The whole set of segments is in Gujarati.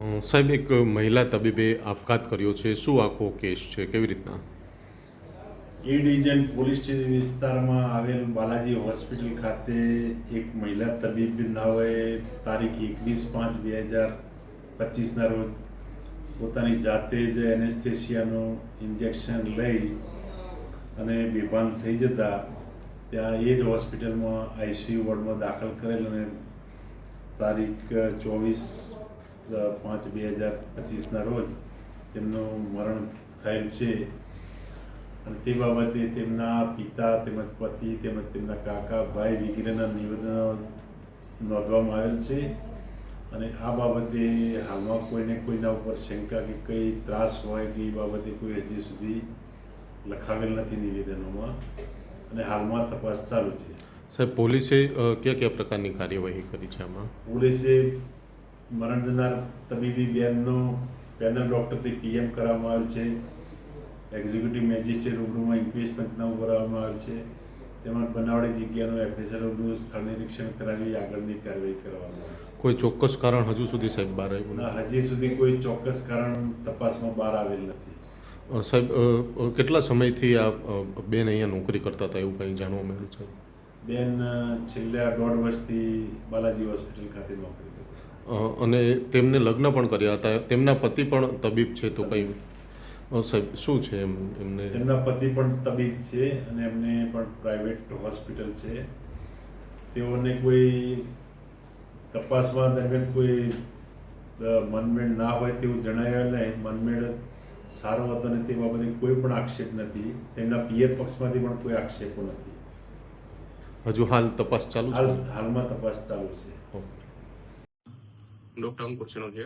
સાહેબ, એક મહિલા તબીબે આપઘાત કર્યો છે. શું આખો કેસ છે? કેવી રીતના? એ ડિવિઝન પોલીસ સ્ટેશન વિસ્તારમાં આવેલ બાલાજી હોસ્પિટલ ખાતે એક મહિલા તબીબ નાઓએ તારીખ એકવીસ પાંચ બે હજાર પચીસના રોજ પોતાની જાતે જ એનેસ્થેશિયાનું ઇન્જેક્શન લઈ અને બેભાન થઈ જતા ત્યાં એ જ હોસ્પિટલમાં આઈસીયુ વોર્ડમાં દાખલ કરેલ અને તારીખ ચોવીસ પાંચ બે હજાર પચીસના રોજ તેમનું મરણ થયેલ છે. અને તે બાબતે તેમના પિતા તેમજ પતિ તેમજ તેમના કાકા ભાઈ વગેરેના નિવેદનો નોંધવામાં આવેલ છે. અને આ બાબતે હાલમાં કોઈને કોઈના ઉપર શંકા કે કંઈ ત્રાસ હોય કે એ બાબતે કોઈ હજી સુધી લખાવેલ નથી નિવેદનોમાં. અને હાલમાં તપાસ ચાલુ છે. સાહેબ પોલીસે કયા કયા પ્રકારની કાર્યવાહી કરી છે આમાં? પોલીસે મરણ જનાર તબીબી બેનનો પેનલ ડૉક્ટરથી પીએમ કરવામાં આવેલ છે. એક્ઝિક્યુટિવ મેજિસ્ટ્રેટ રૂબરૂમાં ઇન્ક્વેસ્ટ પંચનામું કરાવવામાં આવેલ છે. તેમજ બનાવડી જગ્યાનું એફએસએલ રૂબરૂ સ્થળ નિરીક્ષણ કરાવી આગળની કાર્યવાહી કરવામાં આવે છે. કોઈ ચોક્કસ કારણ હજુ સુધી સાહેબ બહાર આવ્યું ના, હજી સુધી કોઈ ચોક્કસ કારણ તપાસમાં બહાર આવેલ નથી. સાહેબ કેટલા સમયથી આ બેન અહીંયા નોકરી કરતા હતા એવું કંઈ જાણવા મળ્યું છે? બેન છેલ્લા દોઢ વર્ષથી બાલાજી હોસ્પિટલ ખાતે નોકરી અને તેમને લગ્ન પણ કર્યા હતા. તેમના પતિ પણ તબીબ છે તો કંઈ સાહેબ શું છે એમ એમને? તેમના પતિ પણ તબીબ છે અને એમને પણ પ્રાઇવેટ હોસ્પિટલ છે. તેઓને કોઈ તપાસમાં દરમિયાન કોઈ મનમેળ ના હોય તેવું જણાવ્યા નહીં. મનમેળ સારો હતો અને તે બાબતે કોઈ પણ આક્ષેપ નથી. તેમના પિયર પક્ષમાંથી પણ કોઈ આક્ષેપો નથી. હજુ હાલ તપાસ ચાલુ હાલ હાલમાં તપાસ ચાલુ છે. ઓકે. ડોક્ટર પૂછેલો છે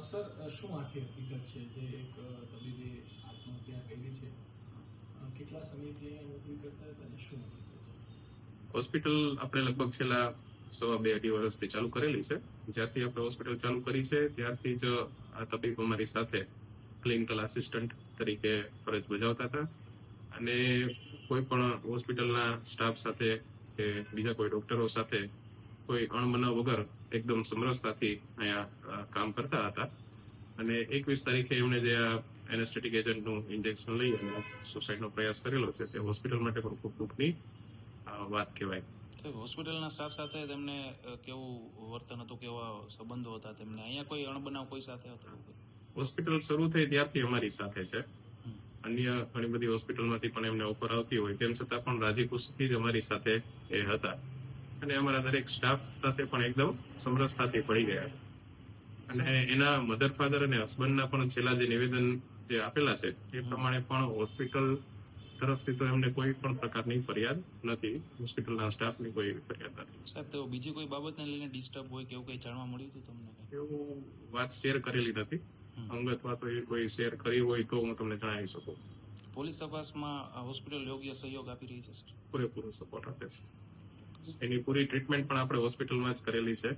સર શું આખી હકીકત છે? જે એક તબીબે આત્મહત્યા કરી છે કેટલા સમયથી નોકરી કરતા હતા અને શું હોસ્પિટલ આપણે લગભગ છેલ્લા સવા બે અઢી વર્ષથી ચાલુ કરેલી છે. જ્યારથી આપણે હોસ્પિટલ ચાલુ કરી છે ત્યારથી જ આ તબીબ અમારી સાથે ક્લિનિકલ આસિસ્ટન્ટ તરીકે ફરજ બજાવતા હતા. અને કોઈ પણ હોસ્પિટલના સ્ટાફ સાથે કે બીજા કોઈ ડોક્ટરો સાથે કોઈ અણબનાવ વગર એકદમ સમરસતાથી અહીંયા કામ કરતા હતા. અને એકવીસ તારીખે એમણે જે આ એનેસ્થેટિક એજન્ટનું ઇન્જેક્શન લઈ અને સુસાઇડનો પ્રયાસ કરેલો છે તે હોસ્પિટલ માટે પણ ખૂબ દુઃખની વાત કહેવાય. હોસ્પિટલના સ્ટાફ સાથે તેમને કેવું વર્તન હતું કેવા સંબંધો હતા તેમને? અહીંયા કોઈ અણબનાવ કોઈ સાથે હતો? હોસ્પિટલ શરૂ થઈ ત્યારથી અમારી સાથે છે. અન્ય ઘણી બધી હોસ્પિટલમાંથી પણ એમને ઓફર આવતી હોય તેમ છતાં પણ રાજી ખુશીથી જ અમારી સાથે એ હતા. અને અમારા દરેક સ્ટાફ સાથે પણ એકદમ સમરસતાથી પડી ગયા અને એના મધર ફાધર અને હસબન્ડના પણ છેલ્લા જે નિવેદન જે આપેલા છે એ પ્રમાણે પણ હોસ્પિટલ તરફથી તો એમને કોઈ પણ પ્રકારની ફરિયાદ નથી. હોસ્પિટલના સ્ટાફની કોઈ ફરિયાદ નથી. સાહેબ તો બીજી કોઈ બાબતને લઈને ડિસ્ટર્બ હોય કે એવું કંઈ જાણવા મળ્યું હતું તમને એવું વાત શેર કરેલી નથી. અંગત વાતો એ કોઈ શેર કરી હોય તો હું તમને જણાવી શકું. પોલીસ તપાસમાં હોસ્પિટલ યોગ્ય સહયોગ આપી રહી છે સર? પૂરેપૂરો સપોર્ટ આપે છે. એની પૂરી ટ્રીટમેન્ટ પણ આપણે હોસ્પિટલમાં જ કરેલી છે.